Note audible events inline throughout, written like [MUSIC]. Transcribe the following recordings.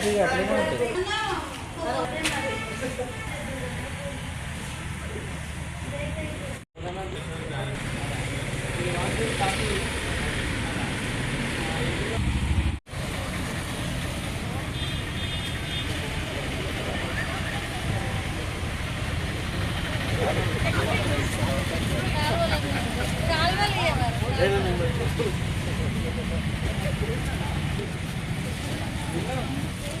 ఇది అట్లనే ఉంటుంది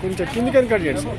కొంచెం కిందికి కట్ చేయండి సార్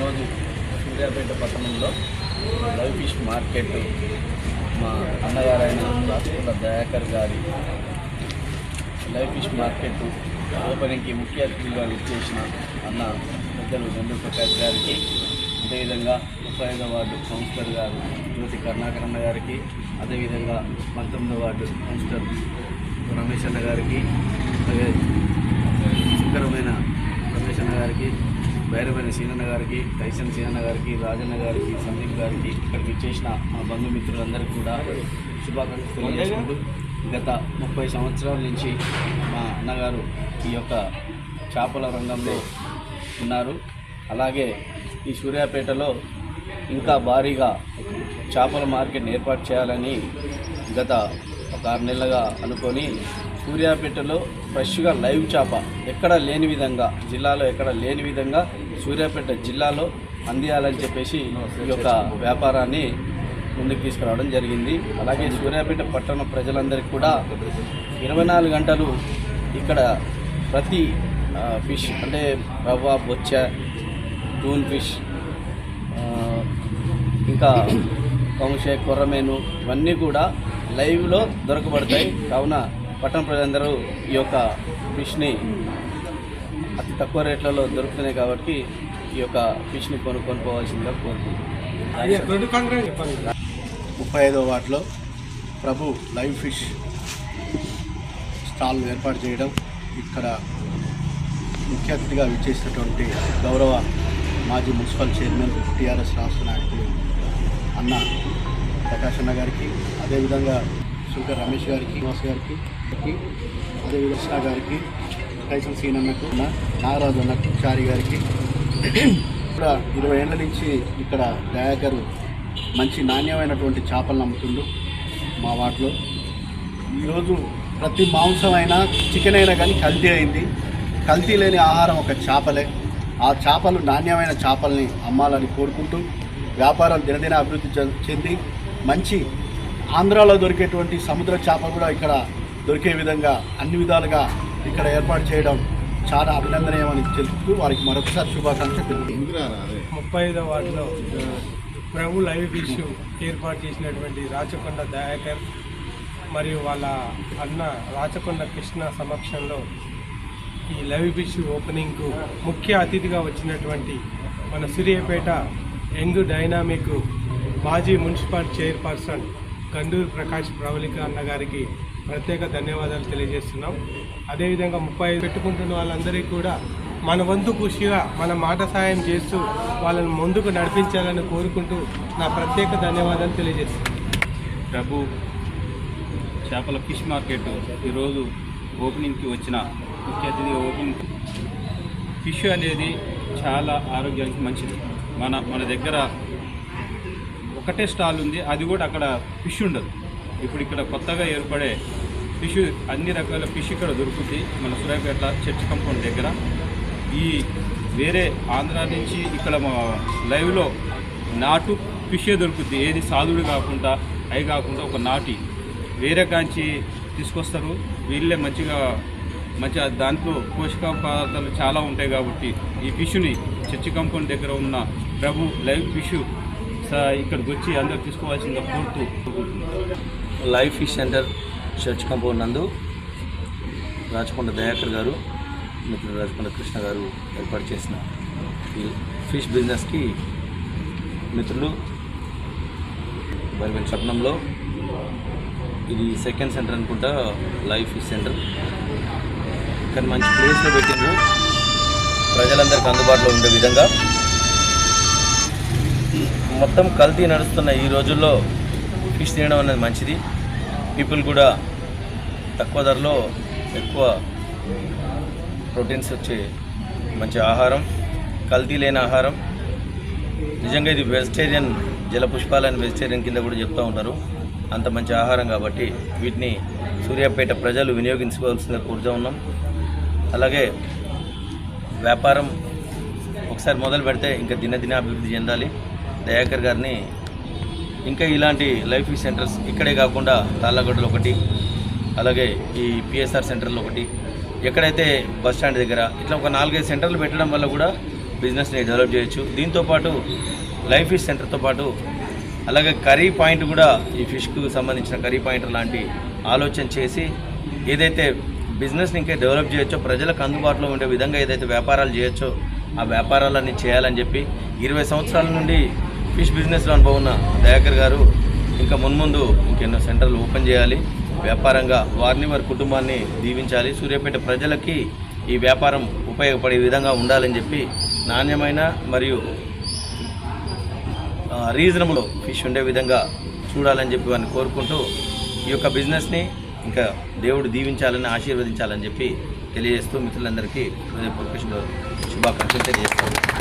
రోజు సూర్యాపేట పట్టణంలో లైవ్ ఫిష్ మార్కెట్ మా అన్నగారైన రాష్ట్ర దయాకర్ గారి లైవ్ ఫిష్ మార్కెట్. ఓపెనింగ్కి ముఖ్య అతిథిగా విచ్చేసిన అన్న పెద్దలు నందు ప్రకాష్ గారికి అదేవిధంగా ముప్పై ఐదో వార్డు కౌన్సిలర్ గారు జ్యోతి కరుణాకర్ గారికి అదేవిధంగా పంతొమ్మిదో వార్డు కౌన్సిలర్ రమేష్ అన్న గారికి అలాగే రమేష్ అన్న గారికి భైరవైన సీనన్న గారికి టైసన్ సీనన్న గారికి రాజన్న గారికి సందీప్ గారికి ఇక్కడికి ఇచ్చేసిన మా బంధుమిత్రులందరికీ కూడా శుభాకాంక్షలు తెలియజేసుకుంటూ గత ముప్పై సంవత్సరాల నుంచి మా అన్నగారు ఈ యొక్క చేపల రంగంలో ఉన్నారు. అలాగే ఈ సూర్యాపేటలో ఇంకా భారీగా చేపల మార్కెట్ ఏర్పాటు చేయాలని గత ఒక ఆరు నెలలుగా అనుకొని సూర్యాపేటలో ఫ్రెష్గా లైవ్ చేప ఎక్కడ లేని విధంగా జిల్లాలో ఎక్కడ లేని విధంగా సూర్యాపేట జిల్లాలో అందియాలని చెప్పేసి ఈ యొక్క వ్యాపారాన్ని ముందుకు తీసుకురావడం జరిగింది. అలాగే సూర్యాపేట పట్టణ ప్రజలందరికీ కూడా ఇరవై నాలుగు గంటలు ఇక్కడ ప్రతి ఫిష్ అంటే రవ్వ బొచ్చ టూన్ ఫిష్ ఇంకా కౌంషే కొర్రమేను ఇవన్నీ కూడా లైవ్లో దొరకబడతాయి. కావున పట్టణ ప్రజలందరూ ఈ యొక్క ఫిష్ని అతి తక్కువ రేట్లలో దొరుకుతున్నాయి కాబట్టి ఈ యొక్క ఫిష్ని కొనుక్కొని పోవాల్సిందిగా కోరుకుంటున్నాను. ముప్పై ఐదో వార్డులో ప్రభు లైవ్ ఫిష్ స్టాల్ ఏర్పాటు చేయడం ఇక్కడ ముఖ్య అతిథిగా విచ్చేసినటువంటి గౌరవ మాజీ మున్సిపల్ చైర్మన్ టీఆర్ఎస్ రాష్ట్ర నాయకులు అన్న ప్రకాష్ అన్న గారికి అదేవిధంగా శంకర్ రమేష్ గారికి నివాస్ గారికి అదేవిధంగా కృష్ణ గారికి టైసన్ సీన్ అన్నకు నాగరాజు అన్నకు చారి గారికి. [CLEARS THROAT] ఇక్కడ ఇరవై ఏళ్ళ నుంచి ఇక్కడ దయాకర్ మంచి నాణ్యమైనటువంటి చేపలను అమ్ముతుండు మా వాటిలో. ఈరోజు ప్రతి మాంసం అయినా చికెన్ అయినా కానీ కల్తీ అయింది. కల్తీ లేని ఆహారం ఒక చేపలే. ఆ చేపలు నాణ్యమైన చేపల్ని అమ్మాలని కోరుకుంటూ వ్యాపారం దినదిన అభివృద్ధి చెంది మంచి ఆంధ్రాలో దొరికేటువంటి సముద్ర చేపలు కూడా ఇక్కడ దొరికే విధంగా అన్ని విధాలుగా ఇక్కడ ఏర్పాటు చేయడం చాలా అభినందనీయమని తెలుపుతూ వారికి మరొకసారి శుభాకాంక్షలు ముప్పై ఐదో వార్డులో ప్రభు లైవ్ ఇష్యూ ఏర్పాటు చేసినటువంటి రాచకొండ దయాకర్ మరియు వాళ్ళ అన్న రాచకొండ కృష్ణ సమక్షంలో ఈ లైవ్ ఫిష్ ఓపెనింగ్కు ముఖ్య అతిథిగా వచ్చినటువంటి మన సూర్యాపేట యంగ్ డైనామిక్ మాజీ మున్సిపల్ చైర్పర్సన్ గండూరు ప్రకాష్ ప్రవళిక అన్న గారికి ప్రత్యేక ధన్యవాదాలు తెలియజేస్తున్నాం. అదేవిధంగా ముప్పై ఐదు పెట్టుకుంటున్న వాళ్ళందరికీ కూడా మన వంతు కృషిగా మన మాట సాయం చేస్తూ వాళ్ళని ముందుకు నడిపించాలని కోరుకుంటూ నా ప్రత్యేక ధన్యవాదాలు తెలియజేస్తాను ప్రభు చేపల ఫిష్ మార్కెట్ ఈరోజు ఓపెనింగ్కి వచ్చిన ముఖ్య అతిథి ఓపెనింగ్ ఫిష్ అనేది చాలా ఆరోగ్యానికి మంచిది. మన మన దగ్గర ఒకటే స్టాల్ ఉంది అది కూడా అక్కడ ఫిష్ ఉండదు. ఇప్పుడు ఇక్కడ కొత్తగా ఏర్పడే ఫిష్ అన్ని రకాల ఫిష్ ఇక్కడ దొరుకుతుంది మన సూర్యాపేట చర్చ్ కంపౌండ్ దగ్గర. ఈ వేరే ఆంధ్ర నుంచి ఇక్కడ మా లైవ్లో నాటు ఫిషే దొరుకుతుంది ఏది సాధుడు కాకుండా అవి కాకుండా ఒక నాటి వేరే కాంచి తీసుకొస్తారు. వీళ్ళే మంచిగా మంచిగా దాంట్లో పోషక పదార్థాలు చాలా ఉంటాయి కాబట్టి ఈ ఫిష్ని చర్చి కంపౌండ్ దగ్గర ఉన్న ప్రభు లైవ్ ఫిష్ స- ఇక్కడికి వచ్చి అందరు తీసుకోవాల్సిందిగా కోరుతూ live fish centre church compound నందు రాచకొండ దయాకర్ గారు మిత్రుడు రాజకొండ కృష్ణ గారు ఏర్పాటు చేసిన ఈ ఫిష్ బిజినెస్కి మిత్రులు పట్నంలో ఇది సెకండ్ సెంటర్ అనుకుంటా లైవ్ ఫిష్ సెంటర్. కానీ మంచి ప్లేస్లో పెట్టిండ్రు. ప్రజలందరికీ అందుబాటులో ఉండే విధంగా. మొత్తం కల్తీ నడుస్తున్న ఈ రోజుల్లో ఫిష్ తినడం అనేది మంచిది. పీపుల్ కూడా తక్కువ ధరలో ఎక్కువ ప్రోటీన్స్ వచ్చే మంచి ఆహారం కల్తీ లేని ఆహారం. నిజంగా ఇది వెజిటేరియన్ జలపుష్పాలని వెజిటేరియన్ కింద కూడా చెప్తూ ఉంటారు అంత మంచి ఆహారం కాబట్టి వీటిని సూర్యాపేట ప్రజలు వినియోగించుకోవాల్సిందిగా కోరుతూ ఉన్నాం. అలాగే వ్యాపారం ఒకసారి మొదలు పెడితే ఇంకా దినదిన అభివృద్ధి చెందాలి. దయాకర్ గారిని ఇంకా ఇలాంటి లైఫ్ సెంటర్స్ ఇక్కడే కాకుండా తాళ్ళగడ్డలు ఒకటి అలాగే ఈ పిఎస్ఆర్ సెంటర్లో ఒకటి ఎక్కడైతే బస్ స్టాండ్ దగ్గర ఇట్లా ఒక నాలుగైదు సెంటర్లు పెట్టడం వల్ల కూడా బిజినెస్ని డెవలప్ చేయొచ్చు. దీంతోపాటు లైఫ్ ఫిష్ సెంటర్తో పాటు అలాగే కర్రీ పాయింట్ కూడా ఈ ఫిష్కు సంబంధించిన కర్రీ పాయింట్ లాంటి ఆలోచన చేసి ఏదైతే బిజినెస్ని ఇంకా డెవలప్ చేయొచ్చో ప్రజలకు అందుబాటులో ఉండే విధంగా ఏదైతే వ్యాపారాలు చేయొచ్చో ఆ వ్యాపారాలన్నీ చేయాలని చెప్పి ఇరవై సంవత్సరాల నుండి ఫిష్ బిజినెస్లో అనుభవం ఉన్న దయాకర్ గారు ఇంకా మున్ముందు ఇంకెన్నో సెంటర్లు ఓపెన్ చేయాలి. వ్యాపారంగా వారిని వారి కుటుంబాన్ని దీవించాలి. సూర్యాపేట ప్రజలకి ఈ వ్యాపారం ఉపయోగపడే విధంగా ఉండాలని చెప్పి నాణ్యమైన మరియు రీజనబుల్ ఫిష్ ఉండే విధంగా చూడాలని చెప్పి వారిని కోరుకుంటూ ఈ యొక్క బిజినెస్ని ఇంకా దేవుడు దీవించాలని ఆశీర్వదించాలని చెప్పి తెలియజేస్తూ మిత్రులందరికీ హృదయపూర్వక శుభాకాంక్షలు తెలియజేస్తాను.